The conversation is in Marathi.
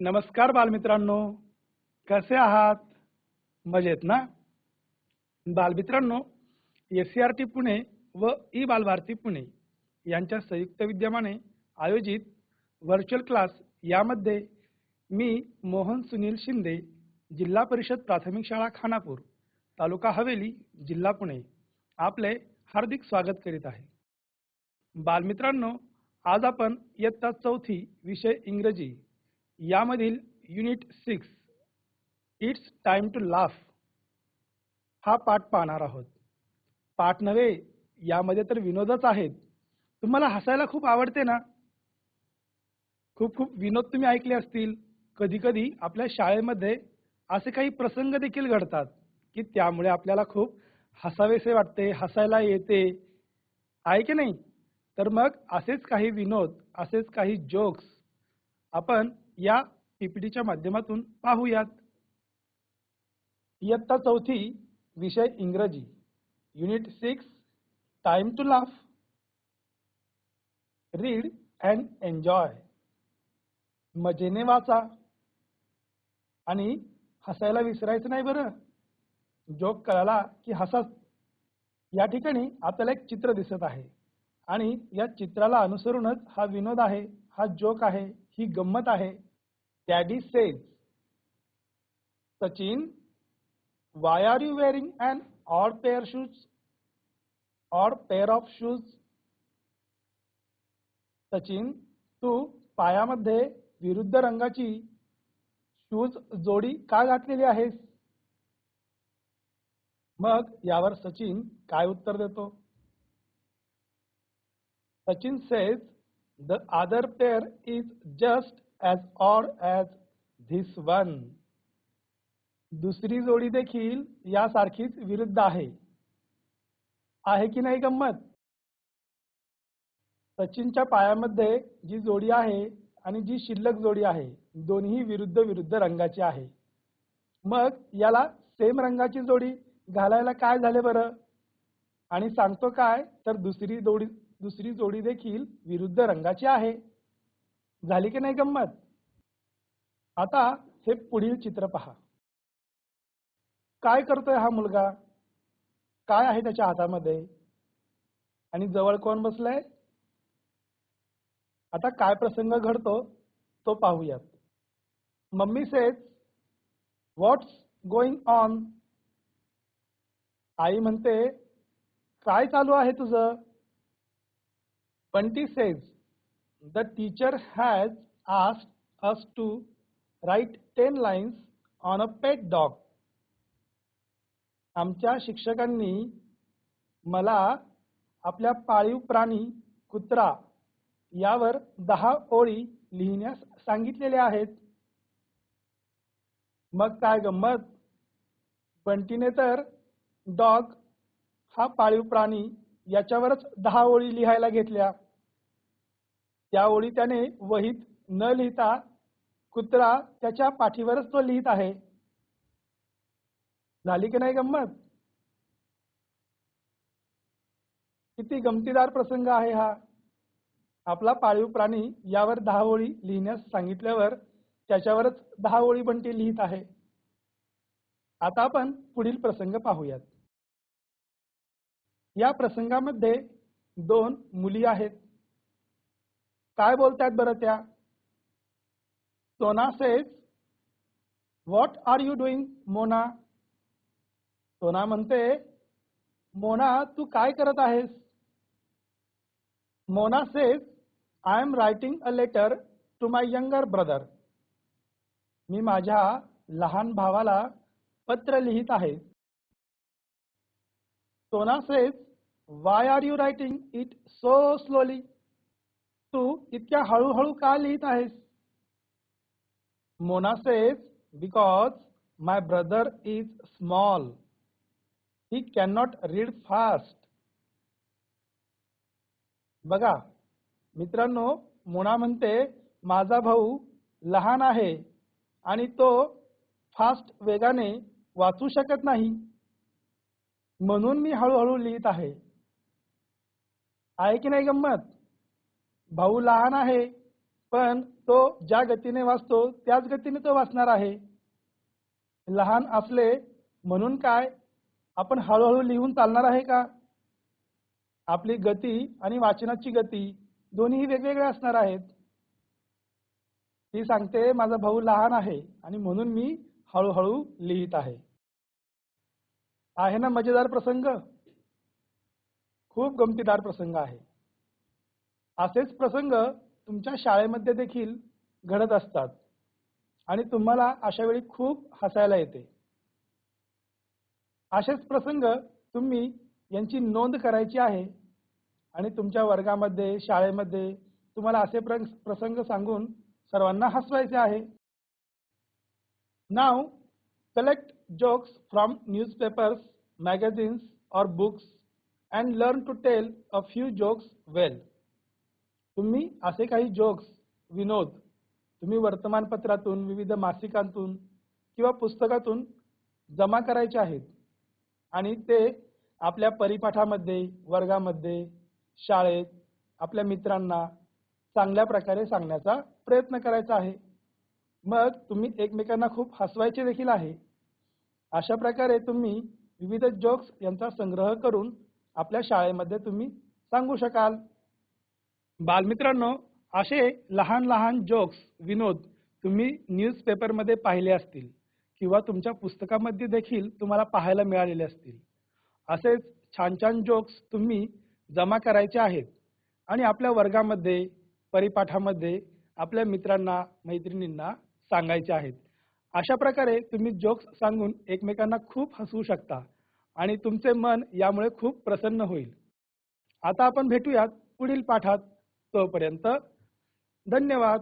नमस्कार बालमित्रांनो. कसे आहात? मजेत ना? बालमित्रांनो S C R T Pune व ई बालभारती पुणे यांच्या संयुक्त विद्यमाने आयोजित व्हर्च्युअल क्लास यामध्ये मी मोहन सुनील शिंदे जिल्हा परिषद प्राथमिक शाळा खानापूर तालुका हवेली जिल्हा पुणे आपले हार्दिक स्वागत करीत आहे. बालमित्रांनो आज आपण इयत्ता चौथी विषय इंग्रजी यामधील unit six it's time to laugh हा पाठ पाहणार आहोत. पाठ नव्हे यामध्ये तर विनोदच आहेत. तुम्हाला हसायला खूप आवडते ना? खूप खूप विनोद तुम्ही ऐकले असतील. कधी कधी आपल्या शाळेमध्ये असे काही प्रसंग देखील घडतात की त्यामुळे आपल्याला खूप हसावेसे वाटते हसायला येते. आहे की नाही? तर मग असेच काही विनोद असेच काही जोक्स आपण या पीपीटीच्या माध्यमातून पाहूयात. इयत्ता चौथी विषय इंग्रजी. Unit six time to laugh read and enjoy मजेने वाचा. आणि हसायला विसरायचं नाही बरं. जोक कळाला की हसाच या ठिकाणी आपल्याला एक चित्र दिसत आहे. आणि या चित्राला अनुसरूनच हा विनोद आहे हा जोक आहे ही गंमत आहे. Daddy says Sachin why are you wearing odd odd pair shoes odd pair of shoes Sachin तू पायामध्ये विरुद्ध रंगाची शूज जोडी का घातलेली आहेस? मग यावर सचिन काय उत्तर देतो? Sachin says the other pair is just as odd as this one दुसरी जोडी देखील यासारखीच विरुद्ध आहे. आहे की नाही गंमत? सचिनच्या पायामध्ये जी जोडी आहे आणि जी शिल्लक जोडी आहे दोन्ही विरुद्ध विरुद्ध रंगाची आहे. मग याला सेम रंगाची जोडी घालायला काय झाले बरं? आणि सांगतो काय? तर दुसरी जोडी दुसरी जोडी देखील विरुद्ध रंगाची आहे. झाली की नाही गंमत? आता हे पुढील चित्र पहा. काय करतोय हा मुलगा? काय आहे त्याच्या हातामध्ये? आणि जवळ कोण बसलाय? आता काय प्रसंग घडतो तो पाहूयात. Mummy says what's going on आई म्हणते काय चालू आहे तुझं? Bunty says the teacher has asked us to write ten lines on a pet dog आमच्या शिक्षकांनी मला आपल्या पाळीव प्राणी कुत्रा यावर दहा ओळी लिहिण्यास सांगितलेले आहेत. मग काय गंमत? बंटीने तर डॉग हा पाळीव प्राणी याच्यावरच दहा ओळी लिहायला घेतल्या. त्या ओळी त्याने वहीत न लिहिता कुत्रा त्याच्या पाठीवरच तो लिहित आहे. झाली की नाही गंमत? किती गमतीदार प्रसंग आहे हा. आपला पाळीव प्राणी यावर दहा ओळी लिहिण्यास सांगितल्यावर त्याच्यावरच दहा ओळी बंटी लिहित आहे. आता आपण पुढील प्रसंग पाहूयात. या प्रसंगामध्ये दोन मुली आहेत. काय बोलतायत बरं त्या? Sona says what are you doing Mona? Sona म्हणते मोना तू काय करत आहेस? Mona says I am writing a letter to my younger brother मी माझ्या लहान भावाला पत्र लिहित आहे. Sona says why are you writing it so slowly तू इतक्या हळूहळू का लिहित आहेस? Mona says because my brother is small he cannot read fast बघा मित्रांनो मोना म्हणते माझा भाऊ लहान आहे आणि तो फास्ट वेगाने वाचू शकत नाही. म्हणून मी हळूहळू लिहित आहे. आहे की नाही गंमत? भाऊ लहान आहे पण तो ज्या गतीने वाचतो त्याच गतीने तो वाचणार आहे. लहान असले म्हणून काय? आपण हळूहळू लिहून चालणार आहे का? आपली गती आणि वाचनाची गती दोन्ही वेगवेगळ्या असणार आहेत. ती सांगते माझा भाऊ लहान आहे आणि म्हणून मी हळूहळू लिहित आहे. आहे ना मजेदार प्रसंग? खूप गमतीदार प्रसंग आहे. असेच प्रसंग तुमच्या शाळेमध्ये देखील घडत असतात. आणि तुम्हाला अशा वेळी खूप हसायला येते. असेच प्रसंग तुम्ही यांची नोंद करायची आहे. आणि तुमच्या वर्गामध्ये शाळेमध्ये तुम्हाला असे प्रंग- प्रसंग सांगून सर्वांना हसवायचे आहे. Now collect jokes from newspapers magazines और books and learn to tell a few jokes well तुम्ही असे काही जोक्स विनोद तुम्ही वर्तमानपत्रातून विविध मासिकांतून किंवा पुस्तकातून जमा करायचे आहेत. आणि ते आपल्या परिपाठामध्ये वर्गामध्ये शाळेत आपल्या मित्रांना चांगल्या प्रकारे सांगण्याचा प्रयत्न करायचा आहे. मग तुम्ही एकमेकांना खूप हसवायचे देखील आहे. अशा प्रकारे तुम्ही विविध जोक्स यांचा संग्रह करून आपल्या शाळेमध्ये तुम्ही सांगू शकाल. बालमित्रांनो असे लहान लहान जोक्स विनोद तुम्ही न्यूजपेपरमध्ये पाहिले असतील किंवा तुमच्या पुस्तकामध्ये देखील तुम्हाला पाहायला मिळालेले असतील. असेच छान छान जोक्स तुम्ही जमा करायचे आहेत आणि आपल्या वर्गामध्ये परिपाठामध्ये आपल्या मित्रांना मैत्रिणींना सांगायचे आहेत. अशा प्रकारे तुम्ही जोक्स सांगून एकमेकांना खूप हसवू शकता आणि तुमचे मन यामुळे खूप प्रसन्न होईल. आता आपण भेटूयात पुढील पाठात. तोपर्यंत धन्यवाद.